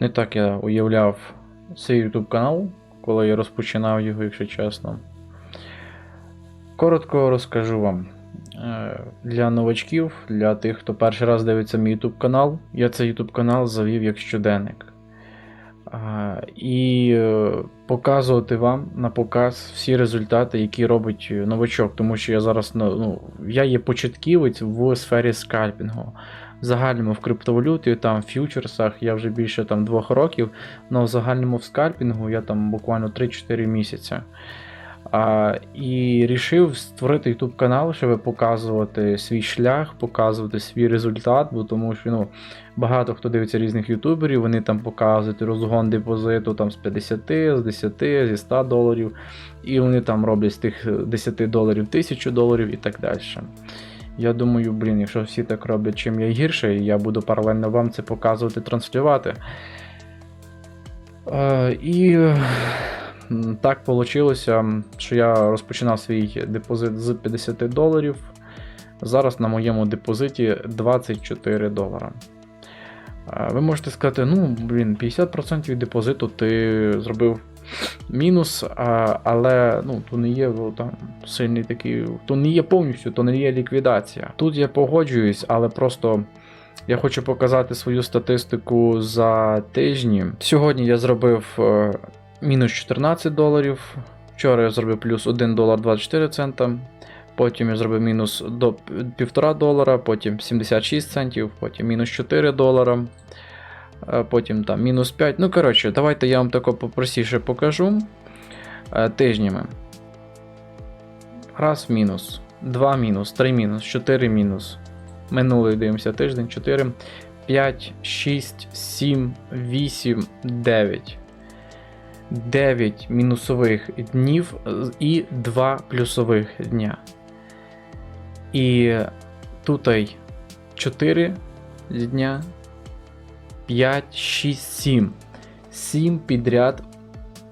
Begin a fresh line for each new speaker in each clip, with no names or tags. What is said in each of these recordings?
Не так я уявляв свій YouTube канал, коли я розпочинав його, якщо чесно. Коротко розкажу вам. Е, Для новачків, для тих, хто перший раз дивиться мій YouTube канал, я цей YouTube канал завів як щоденник. І е, показувати вам на показ всі результати, які робить новачок, тому що я зараз ну, я є початківець в сфері скальпінгу. В загальному в криптовалюті, там в фьючерсах я вже більше там двох років, але в загальному в скальпінгу я там буквально 3-4 місяці. А, і рішив створити YouTube канал, щоб показувати свій шлях, показувати свій результат, бо тому що ну, багато хто дивиться різних ютуберів, вони там показують розгон депозиту там, з 50, з 10, зі 100 доларів, і вони там роблять з тих 10 доларів 1000 доларів і так далі. Я думаю, блін, якщо всі так роблять, чим я гірше, я буду паралельно вам це показувати, транслювати. Е, і так вийшло, що я розпочинав свій депозит з 50 доларів. Зараз на моєму депозиті 24 долара. Е, Ви можете сказати, ну, блін, 50% депозиту ти зробив мінус, але ну, то не є там, сильний такий, то не є повністю, то не є ліквідація. Тут я погоджуюсь, але просто я хочу показати свою статистику за тижні. Сьогодні я зробив е, мінус 14 доларів. Вчора я зробив плюс 1 долар 24 цента. Потім я зробив мінус до 1,5 долара, потім 76 центів, потім мінус 4 долара. Е, Потім там мінус 5. Ну, коротше, давайте я вам тако попростіше покажу е, тижнями. Раз мінус, два мінус, три мінус, 4 мінус. Минулий дивимося тиждень, 4, 5, 6, 7, 8, 9. 9 мінусових днів і 2 плюсових дня. І тут 4 дня, 5, 6, 7. 7 підряд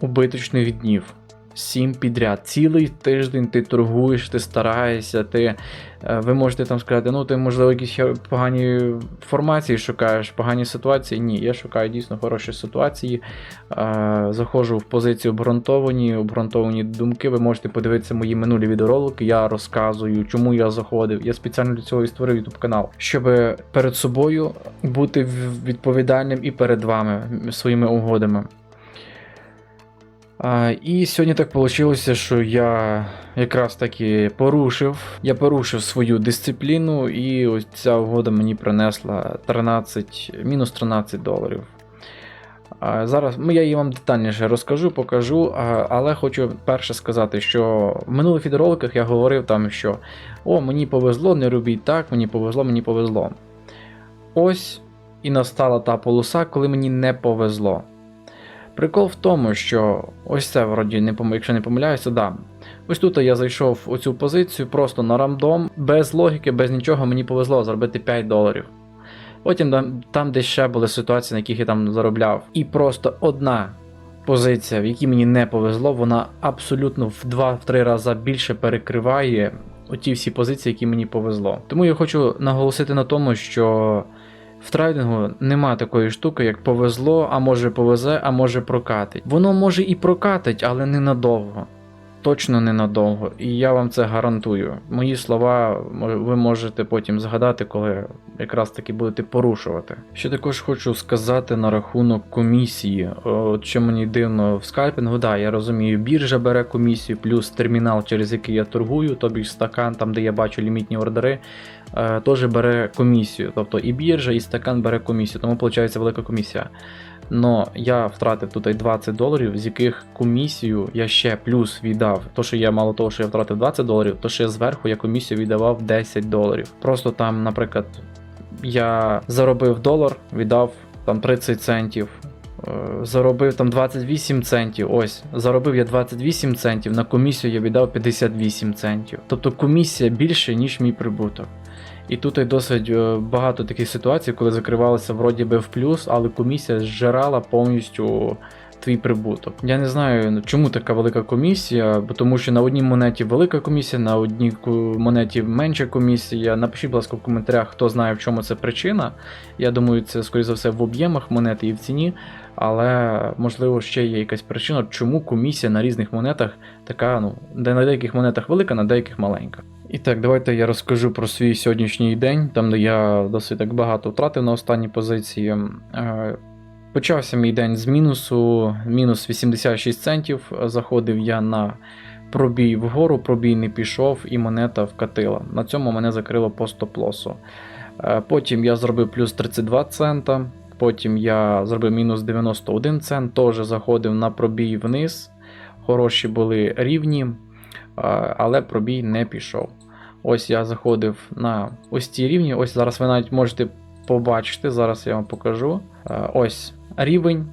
убиточних днів. 7 підряд. Цілий тиждень ти торгуєш, ти стараєшся, ти, е, ви можете там сказати, ну ти, можливо, якісь погані формації шукаєш, погані ситуації. Ні, я шукаю дійсно хороші ситуації. Е, Заходжу в позицію обґрунтовані, обґрунтовані думки. Ви можете подивитися мої минулі відеоролики. Я розказую, чому я заходив. Я спеціально для цього і створив YouTube канал, щоб перед собою бути відповідальним і перед вами своїми угодами. І сьогодні так вийшло, що я якраз таки порушив. Я порушив свою дисципліну, і ось ця угода мені принесла 13, мінус 13 доларів. Зараз ну, я її вам детальніше розкажу, покажу, але хочу перше сказати, що в минулих відеороликах я говорив там, що о, мені повезло, не робіть так, мені повезло, мені повезло. Ось і настала та полоса, коли мені не повезло. Прикол в тому, що ось це, вроді, не пом... якщо не помиляюся, да. Ось тут я зайшов у цю позицію просто на рандом, без логіки, без нічого, мені повезло заробити 5 доларів. Потім там, де ще були ситуації, на яких я там заробляв. І просто одна позиція, в якій мені не повезло, вона абсолютно в 2-3 рази більше перекриває оті всі позиції, які мені повезло. Тому я хочу наголосити на тому, що в трейдингу нема такої штуки, як повезло, а може повезе, а може прокатить. Воно може і прокатить, але ненадовго. Точно ненадовго. І я вам це гарантую. Мої слова ви можете потім згадати, коли якраз таки будете порушувати. Ще також хочу сказати на рахунок комісії. От що мені дивно в скальпінгу, да, я розумію, біржа бере комісію, плюс термінал, через який я торгую, тобі стакан, там де я бачу лімітні ордери, е, теж бере комісію. Тобто і біржа, і стакан бере комісію, тому виходить велика комісія. Но я втратив тут 20 доларів, з яких комісію я ще плюс віддав. То, що я мало того, що я втратив 20 доларів, то ще зверху я комісію віддавав 10 доларів. Просто там, наприклад, я заробив долар, віддав там 30 центів. е, Заробив там 28 центів. Ось, заробив я 28 центів, на комісію я віддав 58 центів. Тобто комісія більше, ніж мій прибуток. І тут і досить е, багато таких ситуацій, коли закривалися вроді би в плюс, але комісія зжирала повністю твій прибуток. Я не знаю, ну, чому така велика комісія, тому що на одній монеті велика комісія, на одній монеті менша комісія. Напишіть, будь ласка, в коментарях, хто знає, в чому це причина. Я думаю, це, скоріше за все, в об'ємах монети і в ціні, але можливо ще є якась причина, чому комісія на різних монетах така, ну, на деяких монетах велика, на деяких маленька. І так, давайте я розкажу про свій сьогоднішній день, там де я досить так багато втратив на останній позиції. Е, Почався мій день з мінусу, мінус 86 центів. Заходив я на пробій вгору, пробій не пішов і монета вкатила. На цьому мене закрило по стоп-лосу. Е, Потім я зробив плюс 32 цента. Потім я зробив мінус 91 цент, теж заходив на пробій вниз. Хороші були рівні, е, але пробій не пішов. Ось я заходив на ось ці рівні. Ось зараз ви навіть можете побачити, зараз я вам покажу. Е, Ось рівень.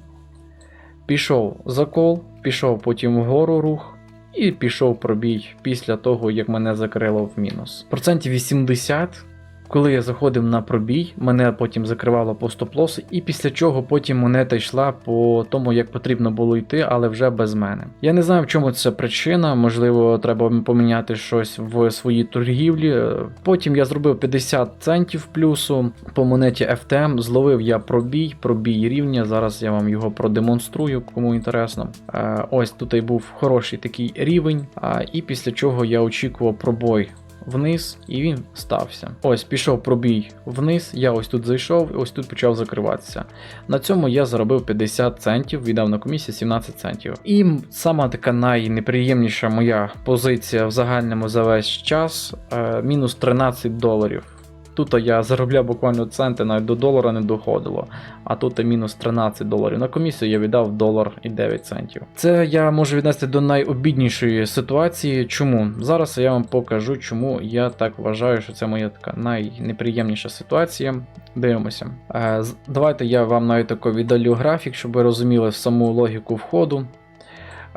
Пішов закол, пішов потім вгору рух. І пішов пробій після того, як мене закрило в мінус. Процентів 80, коли я заходив на пробій, мене потім закривало по стоп-лосу, і після чого потім монета йшла по тому, як потрібно було йти, але вже без мене. Я не знаю, в чому це причина. Можливо, треба поміняти щось в своїй торгівлі. Потім я зробив 50 центів плюсу по монеті FTM. Зловив я пробій, пробій рівня. Зараз я вам його продемонструю, кому інтересно. Е, Ось тут і був хороший такий рівень. А, І після чого я очікував пробой вниз, і він стався. Ось пішов пробій вниз, я ось тут зайшов, і ось тут почав закриватися. На цьому я заробив 50 центів, віддав на комісії 17 центів. І сама така найнеприємніша моя позиція в загальному за весь час е, мінус 13 доларів. Тут я заробляв буквально центи, навіть до долара не доходило. А тут мінус 13 доларів. На комісію я віддав долар і 9 центів. Це я можу віднести до найобіднішої ситуації. Чому? Зараз я вам покажу, чому я так вважаю, що це моя така найнеприємніша ситуація. Дивимося. Е, давайте я вам навіть тако віддалю графік, щоб ви розуміли саму логіку входу.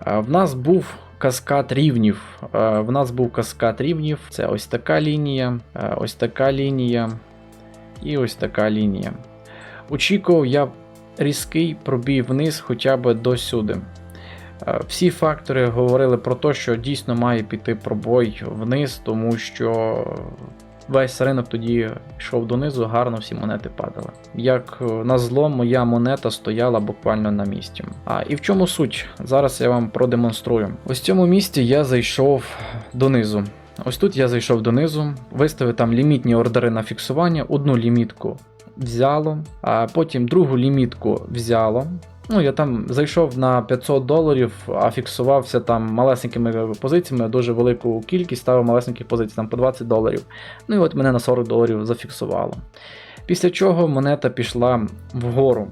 Е, В нас був каскад рівнів. Е, В нас був каскад рівнів. Це ось така лінія, е, ось така лінія і ось така лінія. Очікував я різкий пробій вниз хоча б до сюди. Е, Всі фактори говорили про те, що дійсно має піти пробой вниз, тому що весь ринок тоді йшов донизу, гарно всі монети падали. Як е, на зло, моя монета стояла буквально на місці. А і в чому суть? Зараз я вам продемонструю. Ось в цьому місці я зайшов донизу. Ось тут я зайшов донизу, виставив там лімітні ордери на фіксування, одну лімітку взяло, а потім другу лімітку взяло. Ну, я там зайшов на 500 доларів, а фіксувався там малесенькими позиціями, дуже велику кількість ставив малесеньких позицій, там по 20 доларів. Ну і от мене на 40 доларів зафіксувало. Після чого монета пішла вгору.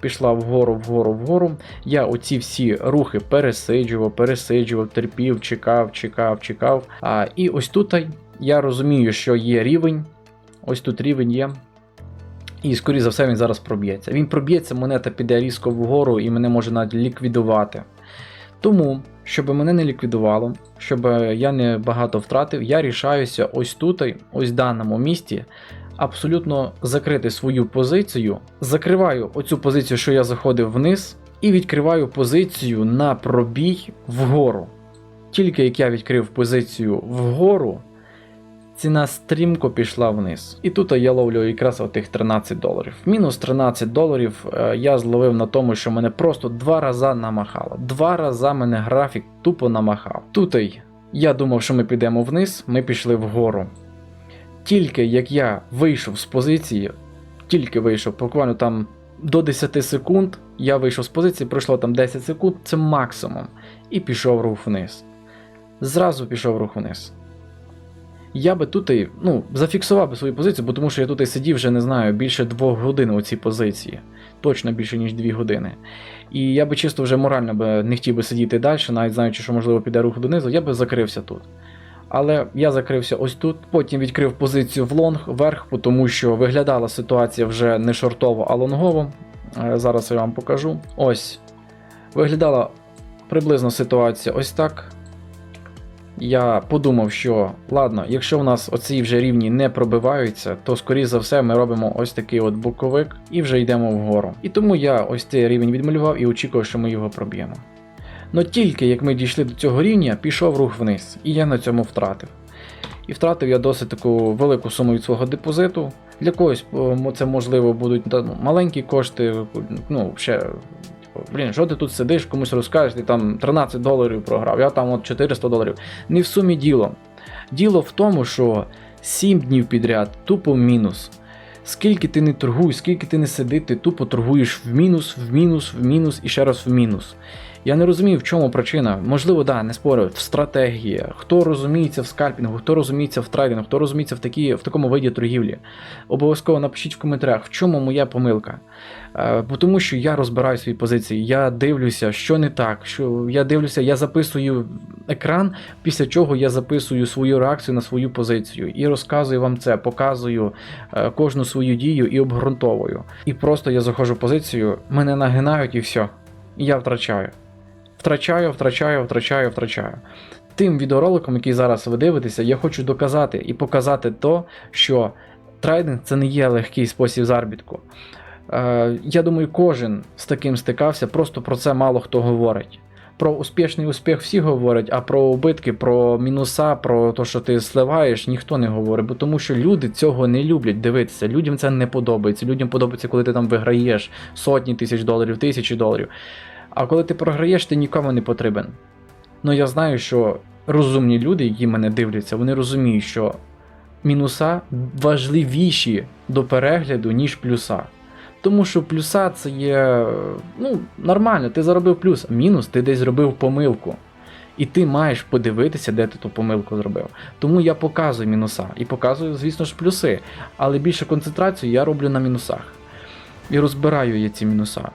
Пішла вгору, вгору, вгору. Я оці всі рухи пересиджував, пересиджував, терпів, чекав, чекав, чекав. А, і ось тут я розумію, що є рівень. Ось тут рівень є. І, скоріше за все, він зараз проб'ється. Він проб'ється, монета піде різко вгору і мене може навіть ліквідувати. Тому, щоб мене не ліквідувало, щоб я не багато втратив, я рішаюся ось тут, ось в даному місці, абсолютно закрити свою позицію. Закриваю оцю позицію, що я заходив вниз, і відкриваю позицію на пробій вгору. Тільки як я відкрив позицію вгору, ціна стрімко пішла вниз. І тут я ловлю якраз отих 13 доларів. Мінус 13 доларів е, я зловив на тому, що мене просто два рази намахало. Два рази мене графік тупо намахав. Тут я думав, що ми підемо вниз, ми пішли вгору. Тільки як я вийшов з позиції, тільки вийшов, буквально там до 10 секунд, я вийшов з позиції, пройшло там 10 секунд, це максимум. І пішов рух вниз. Зразу пішов рух вниз. Я би тут і, ну, зафіксував би свою позицію, бо тому що я тут і сидів вже не знаю більше двох годин у цій позиції. Точно більше, ніж дві години. І я би чисто вже морально би не хотів би сидіти далі, навіть знаючи, що можливо піде рух донизу, я би закрився тут. Але я закрився ось тут, потім відкрив позицію в лонг вверх, тому що виглядала ситуація вже не шортово, а лонгово. Е, Зараз я вам покажу. Ось. Виглядала приблизно ситуація ось так. Я подумав, що ладно, якщо в нас оці вже рівні не пробиваються, то скоріш за все ми робимо ось такий от боковик і вже йдемо вгору. І тому я ось цей рівень відмалював і очікував, що ми його проб'ємо. Но тільки як ми дійшли до цього рівня, пішов рух вниз, і я на цьому втратив. І втратив я досить таку велику суму від свого депозиту. Для когось це можливо будуть ну, маленькі кошти, ну ще. Типу, Блін, що ти тут сидиш, комусь розкажеш, ти там 13 доларів програв, я там от 400 доларів. Не в сумі діло. Діло в тому, що 7 днів підряд тупо мінус. Скільки ти не торгуєш, скільки ти не сиди, ти тупо торгуєш в мінус, в мінус, в мінус і ще раз в мінус. Я не розумію, в чому причина. Можливо, да, не спорю, в стратегії. Хто розуміється в скальпінгу, хто розуміється в трейдингу, хто розуміється в, такі, в такому виді торгівлі. Обов'язково напишіть в коментарях, в чому моя помилка. Е, тому що я розбираю свої позиції, я дивлюся, що не так. Що я дивлюся, я записую екран, після чого я записую свою реакцію на свою позицію і розказую вам це, показую е, кожну свою дію і обґрунтовую. І просто я заходжу в позицію, мене нагинають і все. І я втрачаю. Втрачаю, втрачаю, втрачаю, втрачаю. Тим відеороликом, який зараз ви дивитеся, я хочу доказати і показати то, що трейдинг це не є легкий спосіб заробітку. Е, я думаю, кожен з таким стикався, просто про це мало хто говорить. Про успішний успіх всі говорять, а про убитки, про мінуса, про те, що ти сливаєш, ніхто не говорить, бо тому що люди цього не люблять дивитися. Людям це не подобається. Людям подобається, коли ти там виграєш сотні тисяч доларів, тисячі доларів. А коли ти програєш, ти нікому не потрібен. Ну я знаю, що розумні люди, які мене дивляться, вони розуміють, що мінуса важливіші до перегляду, ніж плюса. Тому що плюса це є ну, нормально, ти заробив плюс, мінус ти десь зробив помилку. І ти маєш подивитися, де ти ту помилку зробив. Тому я показую мінуса і показую, звісно ж, плюси. Але більше концентрацію я роблю на мінусах. І розбираю я ці мінуса.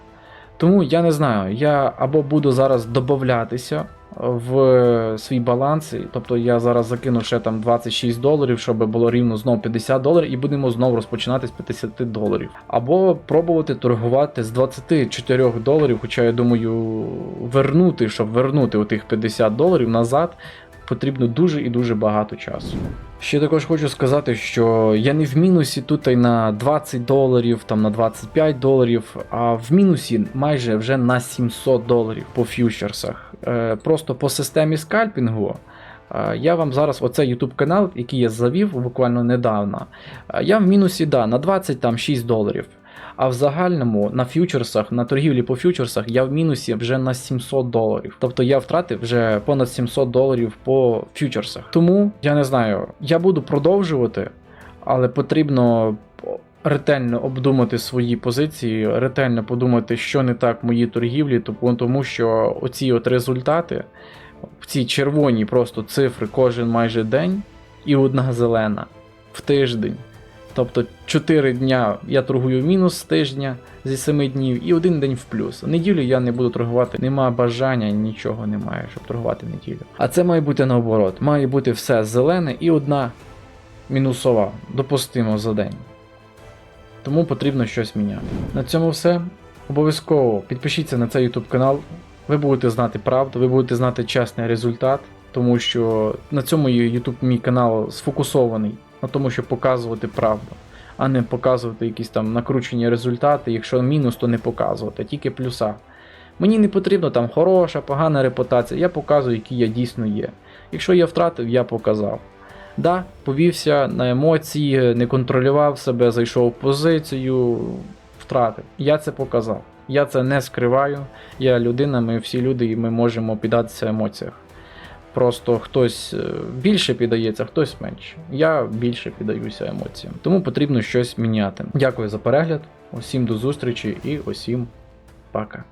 Тому я не знаю, я або буду зараз додатися в свій баланс, тобто я зараз закину ще там 26 доларів, щоб було рівно знов 50 доларів, і будемо знову розпочинати з 50 доларів. Або пробувати торгувати з 24 доларів, хоча я думаю, вернути, щоб вернути отих 50 доларів назад. Потрібно дуже і дуже багато часу. Ще також хочу сказати, що я не в мінусі тут і на 20 доларів, там на 25 доларів, а в мінусі майже вже на 700 доларів по фьючерсах. Е, просто по системі скальпінгу. е, Я вам зараз оцей YouTube канал, який я завів буквально недавно. е, Я в мінусі да, на 26 доларів. А в загальному на фьючерсах, на торгівлі по фьючерсах я в мінусі вже на 700 доларів. Тобто я втратив вже понад 700 доларів по фьючерсах. Тому я не знаю, я буду продовжувати, але потрібно ретельно обдумати свої позиції, ретельно подумати, що не так в моїй торгівлі, тому що оці от результати, ці червоні просто цифри кожен майже день і одна зелена в тиждень. Тобто 4 дня я торгую в мінус з тижня зі 7 днів і один день в плюс. Неділю я не буду торгувати, нема бажання, нічого немає, щоб торгувати неділю. А це має бути наоборот. Має бути все зелене і одна мінусова, допустимо за день. Тому потрібно щось міняти. На цьому все. Обов'язково підпишіться на цей YouTube канал. Ви будете знати правду, ви будете знати чесний результат, тому що на цьому YouTube мій канал сфокусований на тому, щоб показувати правду, а не показувати якісь там накручені результати. Якщо мінус, то не показувати, тільки плюса. Мені не потрібно там хороша, погана репутація. Я показую, який я дійсно є. Якщо я втратив, я показав. Да, повівся на емоції, не контролював себе, зайшов в позицію, втратив. Я це показав. Я це не скриваю. Я людина, ми всі люди, і ми можемо піддатися емоціях. Просто хтось е, більше піддається, хтось менше. Я більше піддаюся емоціям. Тому потрібно щось міняти. Дякую за перегляд. Усім до зустрічі і усім пока.